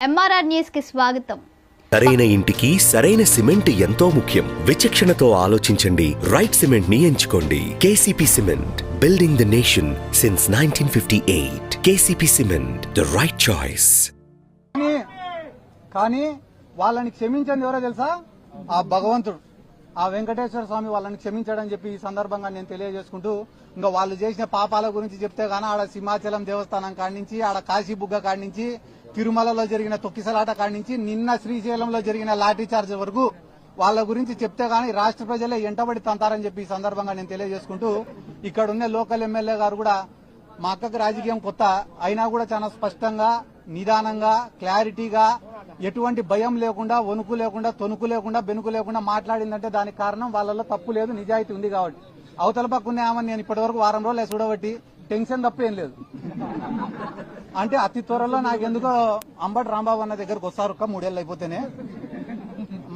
MRR న్యూస్కి స్వాగతం. సరైన ఇంటికి సరైన సిమెంట్ ఎంతో ముఖ్యం. విచక్షణతో ఆలోచించండి. రైట్ సిమెంట్ని ఎంచుకోండి KCP cement building the nation since nineteen fifty eight KCP cement the right choice కానీ కానీ వాళ్ళని క్షమించండి ఎవరో తెలుసా? ఆ భగవంతుడు. ఆ వెంకటేశ్వర స్వామి వాళ్ళని క్షమించాడని చెప్పి ఈ సందర్భంగా నేను తెలియజేసుకుంటూ ఇంకా వాళ్ళు చేసిన పాపాల గురించి చెప్తే గానీ ఆడ సింహాచలం దేవస్థానం కాడి నుంచి ఆడ కాశీ బుగ్గ కాడి నుంచి తిరుమలలో జరిగిన తొక్కిసలాట కాడి నుంచి నిన్న శ్రీశైలంలో జరిగిన లాఠీ చార్జ్ వరకు వాళ్ళ గురించి చెప్తే గానీ రాష్ట్ర ప్రజలే ఎంటబడి తంతారని చెప్పి ఈ సందర్భంగా నేను తెలియజేసుకుంటూ ఇక్కడ ఉన్న లోకల్ ఎమ్మెల్యే గారు కూడా మా అక్కకు రాజకీయం కొత్త అయినా కూడా చాలా స్పష్టంగా నిదానంగా క్లారిటీగా ఎటువంటి భయం లేకుండా వణుకు లేకుండా తొనుకు లేకుండా బెనుకు లేకుండా మాట్లాడిందంటే దానికి కారణం వాళ్ళలో తప్పు లేదు నిజాయితీ ఉంది కాబట్టి. అవతల పక్కనే ఆమె నేను ఇప్పటివరకు వారం రోజులు చూడబట్టి టెన్షన్ తప్పేం లేదు. అంటే అతి త్వరలో నాకెందుకో అంబటి రాంబాబు అన్న దగ్గరకు వస్తారు ఒక్క మూడేళ్ళు అయిపోతేనే.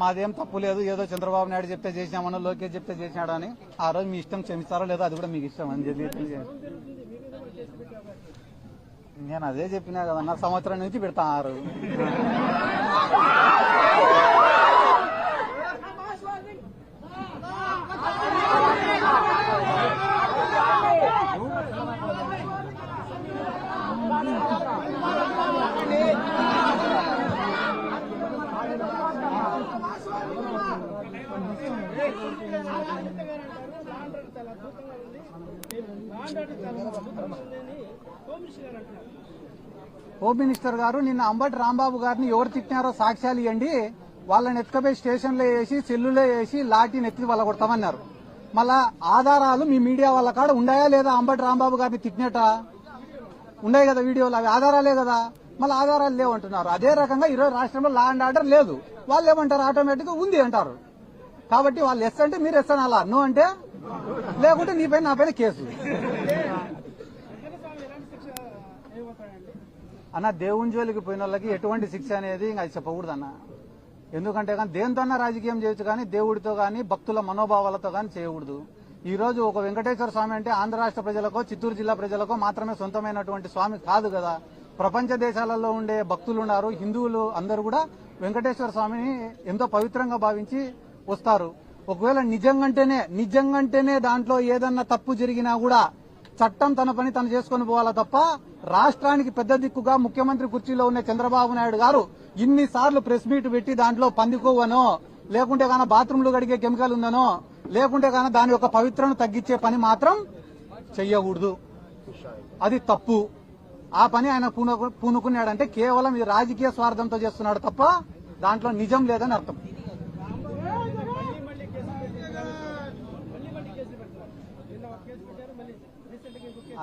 మాదేం తప్పు లేదు ఏదో చంద్రబాబు నాయుడు చెప్తే చేసినామనో లోకేష్ చెప్తే చేసినాడు అని ఆ రోజు మీ ఇష్టం క్షమిస్తారో లేదో అది కూడా మీకు ఇష్టం అని చెప్పి నేను అదే చెప్పినా కదన్నా సంవత్సరం నుంచి పెడతారు హోమ్ మినిస్టర్ గారు నిన్న అంబటి రాంబాబు గారిని ఎవరు తిట్టినారో సాక్ష్యాలు ఇవ్వండి. వాళ్ళని ఎత్తుకపోయి స్టేషన్లో వేసి సెల్లులో వేసి లాఠీని ఎత్తి వాళ్ళ కొడతామన్నారు. మళ్ళా ఆధారాలు మీ మీడియా వాళ్ళ కాడ ఉన్నాయా లేదా అంబటి రాంబాబు గారిని తిట్టినట? ఉన్నాయి కదా వీడియోలు అవి ఆధారాలే కదా. మళ్ళీ ఆధారాలు లేవంటున్నారు అదే రకంగా ఈరోజు రాష్ట్రంలో లా అండ్ ఆర్డర్ లేదు. వాళ్ళు ఏమంటారు? ఆటోమేటిక్గా ఉంది అంటారు. కాబట్టి వాళ్ళు ఎస్ అంటే మీరు ఎస్ అనాలా? నో అంటే లేకుంటే నీ పైన నా పైన కేసు. అన్న దేవుని జోలికి పోయిన వాళ్ళకి ఎటువంటి శిక్ష అనేది ఇంకా అది చెప్పకూడదు అన్న ఎందుకంటే కానీ దేనితోన్నా రాజకీయం చేయొచ్చు కానీ దేవుడితో కానీ భక్తుల మనోభావాలతో కానీ చేయకూడదు. ఈ రోజు ఒక వెంకటేశ్వర స్వామి అంటే ఆంధ్ర రాష్ట్ర ప్రజలకో చిత్తూరు జిల్లా ప్రజలకో మాత్రమే సొంతమైనటువంటి స్వామి కాదు కదా. ప్రపంచ దేశాలలో ఉండే భక్తులు ఉన్నారు హిందువులు అందరూ కూడా వెంకటేశ్వర స్వామిని ఎంతో పవిత్రంగా భావించి వస్తారు. ఒకవేళ నిజంగంటేనే నిజంగంటేనే దాంట్లో ఏదన్నా తప్పు జరిగినా కూడా చట్టం తన పని తను చేసుకొని పోవాలా తప్ప రాష్ట్రానికి పెద్ద దిక్కుగా ముఖ్యమంత్రి కుర్చీలో ఉన్న చంద్రబాబు నాయుడు గారు ఇన్నిసార్లు ప్రెస్ మీట్ పెట్టి దాంట్లో పందికోవనో లేకుంటే గాన బాత్రూంలు గడిగే కెమికల్ ఉందనో లేకుంటే గాన దాని యొక్క పవిత్రను తగ్గించే పని మాత్రం చెయ్యకూడదు. అది తప్పు. ఆ పని ఆయన పూనుకు పూనుకున్నాడంటే కేవలం ఇది రాజకీయ స్వార్థంతో చేస్తున్నాడు తప్ప దాంట్లో నిజం లేదని అర్థం.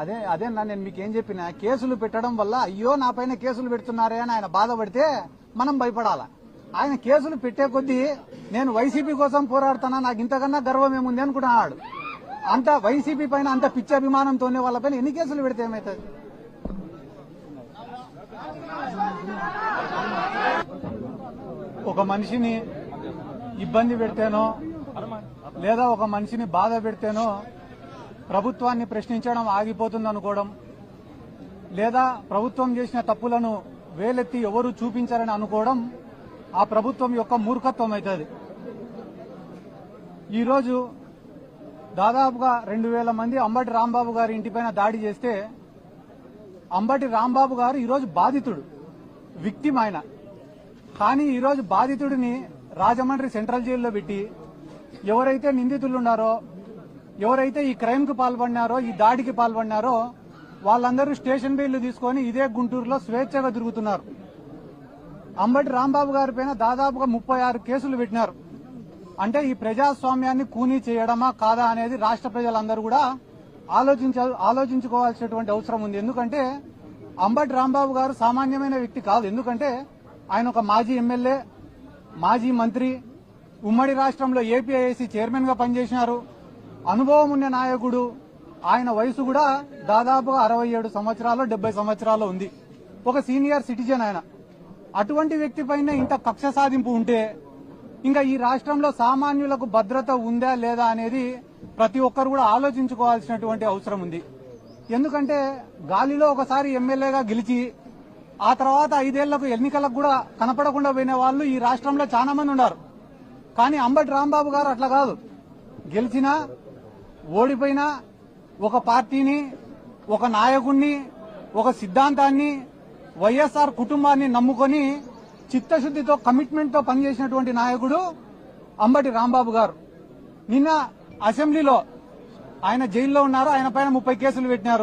అదే అదే నా నేను మీకు ఏం చెప్పిన కేసులు పెట్టడం వల్ల అయ్యో నా పైన కేసులు పెడుతున్నారే అని ఆయన బాధపడితే మనం భయపడాలా? ఆయన కేసులు పెట్టే కొద్దీ నేను వైసీపీ కోసం పోరాడుతానా నాకు ఇంతకన్నా గర్వం ఏముంది అనుకుంటున్నాడు. అంత వైసీపీ పైన అంత పిచ్చి అభిమానంతోనే వాళ్ళపైన ఎన్ని కేసులు పెడితే ఏమవుతుంది ఒక మనిషిని ఇబ్బంది పెడితేనో లేదా ఒక మనిషిని బాధ పెడితేనో ప్రభుత్వాన్ని ప్రశ్నించడం ఆగిపోతుందనుకోవడం లేదా ప్రభుత్వం చేసిన తప్పులను వేలెత్తి ఎవరు చూపించారని అనుకోవడం ఆ ప్రభుత్వం యొక్క మూర్ఖత్వం అవుతుంది. ఈరోజు దాదాపుగా రెండు వేల మంది అంబటి రాంబాబు గారి ఇంటిపైన దాడి చేస్తే అంబటి రాంబాబు గారు ఈరోజు బాధితుడు విక్టిమ్ ఆయన. కానీ ఈరోజు బాధితుడిని రాజమండ్రి సెంట్రల్ జైల్లో పెట్టి ఎవరైతే నిందితులు ఉన్నారో ఎవరైతే ఈ క్రైమ్కు పాల్పడినారో ఈ దాడికి పాల్పడినారో వాళ్ళందరూ స్టేషన్ బెయిల్ తీసుకొని ఇదే గుంటూరులో స్వేచ్ఛగా తిరుగుతున్నారు. అంబటి రాంబాబు గారి పైన దాదాపుగా ముప్పై ఆరు కేసులు పెట్టినారు. అంటే ఈ ప్రజాస్వామ్యాన్ని కూనీ చేయడమా కాదా అనేది రాష్ట్ర ప్రజలందరూ కూడా ఆలోచించ ఆలోచించుకోవాల్సినటువంటి అవసరం ఉంది. ఎందుకంటే అంబటి రాంబాబు గారు సామాన్యమైన వ్యక్తి కాదు. ఎందుకంటే ఆయన ఒక మాజీ ఎమ్మెల్యే మాజీ మంత్రి ఉమ్మడి రాష్ట్రంలో ఏపీఐసి చైర్మన్గా పనిచేసినారు. అనుభవం ఉన్న నాయకుడు ఆయన వయసు కూడా దాదాపుగా అరవై ఏడు సంవత్సరాలు డెబ్బై సంవత్సరాలు ఉంది. ఒక సీనియర్ సిటిజన్ ఆయన. అటువంటి వ్యక్తి పైన ఇంత కక్ష సాధింపు ఉంటే ఇంకా ఈ రాష్ట్రంలో సామాన్యులకు భద్రత ఉందా లేదా అనేది ప్రతి ఒక్కరు కూడా ఆలోచించుకోవాల్సినటువంటి అవసరం ఉంది. ఎందుకంటే గాలిలో ఒకసారి ఎమ్మెల్యేగా గెలిచి ఆ తర్వాత ఐదేళ్ళకు ఎన్నికలకు కూడా కనపడకుండా పోయిన వాళ్ళు ఈ రాష్ట్రంలో చాలా మంది ఉన్నారు. కానీ అంబటి రాంబాబు గారు అట్లా కాదు. గెలిచినా ఓడిపోయినా ఒక పార్టీని ఒక నాయకుణ్ణి ఒక సిద్ధాంతాన్ని వైఎస్ఆర్ కుటుంబాన్ని నమ్ముకొని చిత్తశుద్దితో కమిట్మెంట్తో పనిచేసినటువంటి నాయకుడు అంబటి రాంబాబు గారు. నిన్న అసెంబ్లీలో ఆయన జైల్లో ఉన్నారు. ఆయన పైన ముప్పై కేసులు పెట్టినారు.